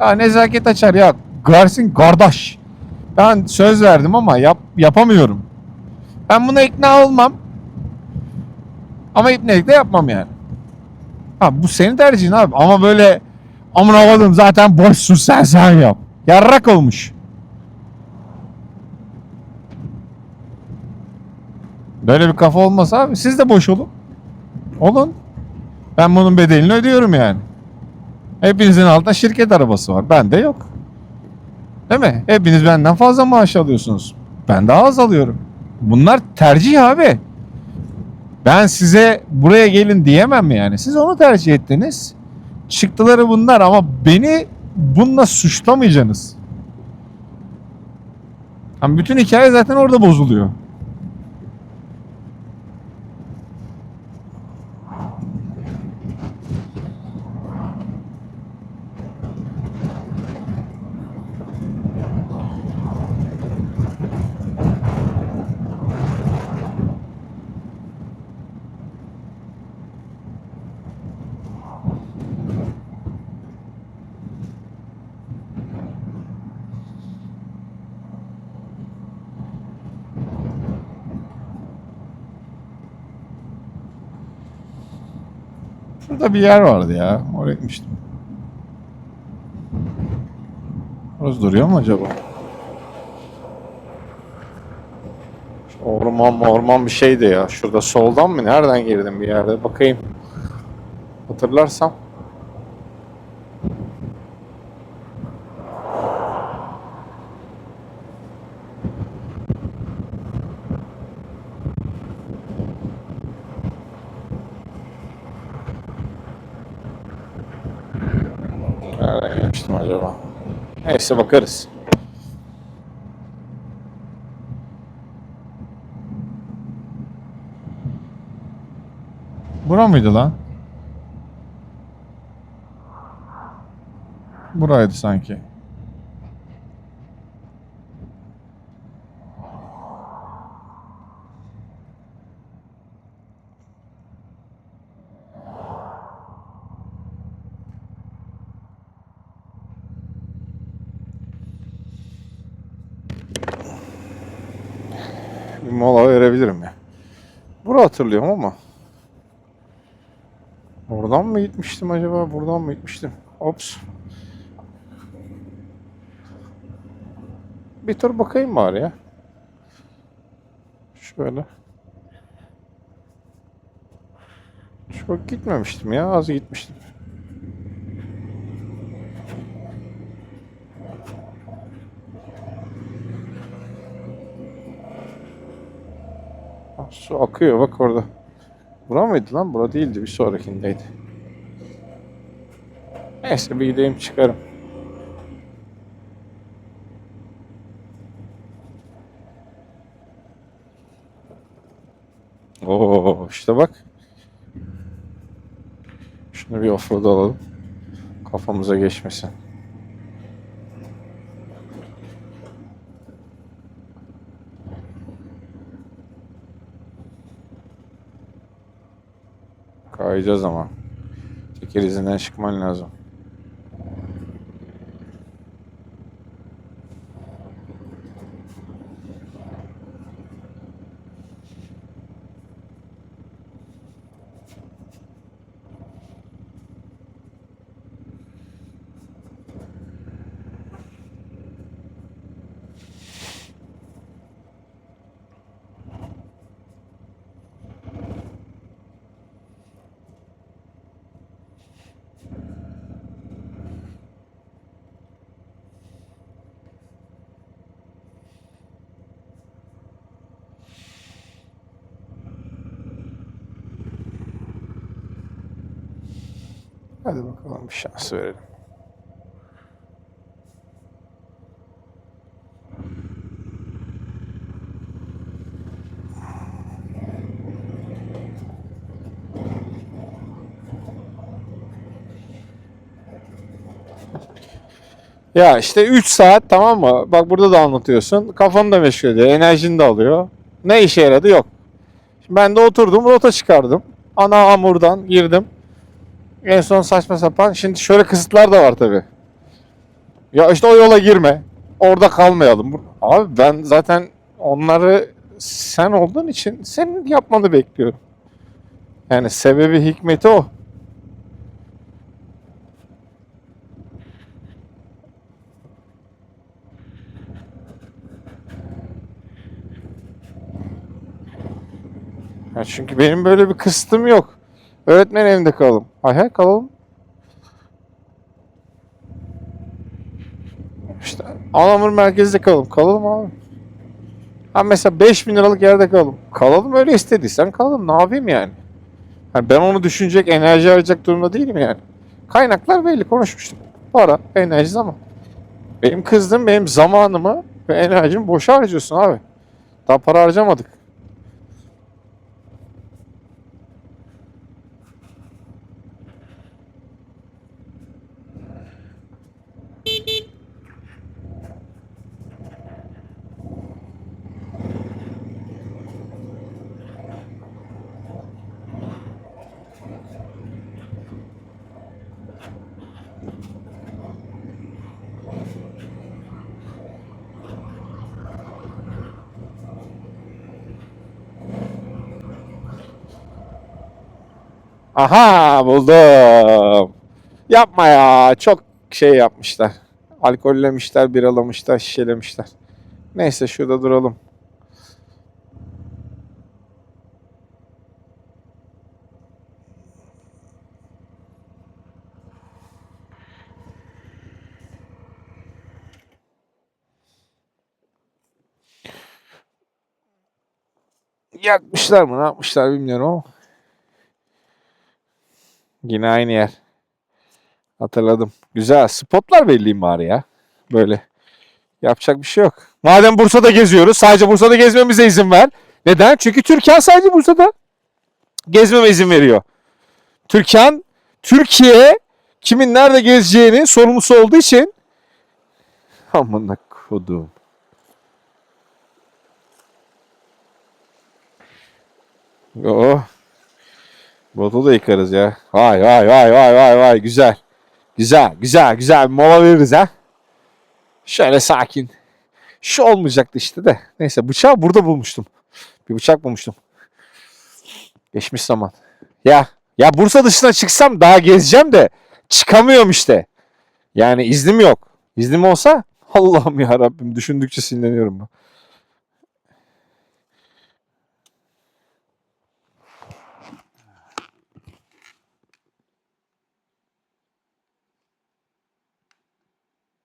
Ya nezaket açar ya. Garsin kardeş. Ben söz verdim ama yap, yapamıyorum. Ben buna ikna olmam. Ama ipnelik de yapmam yani. Ha bu senin tercihin abi. Ama böyle amına koydum zaten boşsun sen sen yap. Yarrak olmuş. Böyle bir kafa olmasa abi siz de boş olun. Olun. Ben bunun bedelini ödüyorum yani. Hepinizin altında şirket arabası var. Bende yok. Değil mi? Hepiniz benden fazla maaş alıyorsunuz. Ben daha az alıyorum. Bunlar tercih abi. Ben size buraya gelin diyemem yani. Siz onu tercih ettiniz. Çıktıları bunlar ama beni bununla suçlamayacaksınız. Hani bütün hikaye zaten orada bozuluyor. Şurada bir yer vardı ya. Oraya gitmiştim. Orası duruyor mu acaba? Şu Orman orman bir şeydi ya. Şurada soldan mı? Nereden girdim bir yerde? Bakayım. Hatırlarsam. Nereden girmiştim acaba? Neyse bakarız. Bura mıydı lan? Buraydı sanki. Bir mola verebilirim ya. Bura hatırlıyorum ama. Oradan mı gitmiştim acaba? Buradan mı gitmiştim? Ops. Bir tur bakayım bari ya. Şöyle. Çok gitmemiştim ya. Az gitmiştim. Su akıyor bak orada. Bura mıydı lan? Bura değildi. Bir sonrakindeydi. Neyse bir gideyim çıkarım. Oo işte bak. Şunu bir offroad alalım. Kafamıza geçmesin. Kayacağız ama. Teker izinden çıkman lazım. Hadi bakalım bir şans verelim. Ya işte 3 saat tamam mı? Bak burada da anlatıyorsun. Kafanı da meşgul ediyor. Enerjini de alıyor. Ne işe yaradı yok. Şimdi ben de oturdum rota çıkardım. Ana hamurdan girdim. En son saçma sapan. Şimdi şöyle kısıtlar da var tabi. Ya işte o yola girme. Orada kalmayalım. Abi ben zaten onları sen olduğun için senin yapmanı bekliyorum. Yani sebebi hikmeti o. Ya çünkü benim böyle bir kısıtım yok. Öğretmen evinde kalalım. Hay hay kalalım. İşte Anamur merkezde kalalım. Kalalım abi. Ha mesela 5000 liralık yerde kalalım. Kalalım öyle istediysen kalalım. Ne yapayım yani? Ha ben onu düşünecek, enerji harcayacak durumda değilim yani. Kaynaklar belli konuşmuştuk. Para, enerji, zaman. Benim kızdığım benim zamanımı ve enerjimi boşa harcıyorsun abi. Daha para harcamadık. Aha buldum. Yapma ya. Çok şey yapmışlar. Alkollemişler, biralamışlar, şişelemişler. Neyse şurada duralım. Yakmışlar mı ne yapmışlar bilmiyorum ama. Yine aynı yer. Hatırladım. Güzel. Spotlar belliyim bari ya. Böyle. Yapacak bir şey yok. Madem Bursa'da geziyoruz, sadece Bursa'da gezmemize izin ver. Neden? Çünkü Türkan sadece Bursa'da gezmeme izin veriyor. Türkan, Türkiye kimin nerede gezeceğinin sorumlusu olduğu için amına kodum. Oh. Botu da yıkarız ya. Vay vay vay vay vay vay güzel. Güzel güzel güzel bir mola veririz ha. Şöyle sakin. Şu olmayacaktı işte de. Neyse bıçağı burada bulmuştum. Bir bıçak bulmuştum. Geçmiş zaman. Ya ya Bursa dışına çıksam daha gezeceğim de çıkamıyorum işte. Yani iznim yok. İznim olsa Allah'ım ya Rabbim düşündükçe sinirleniyorum ben.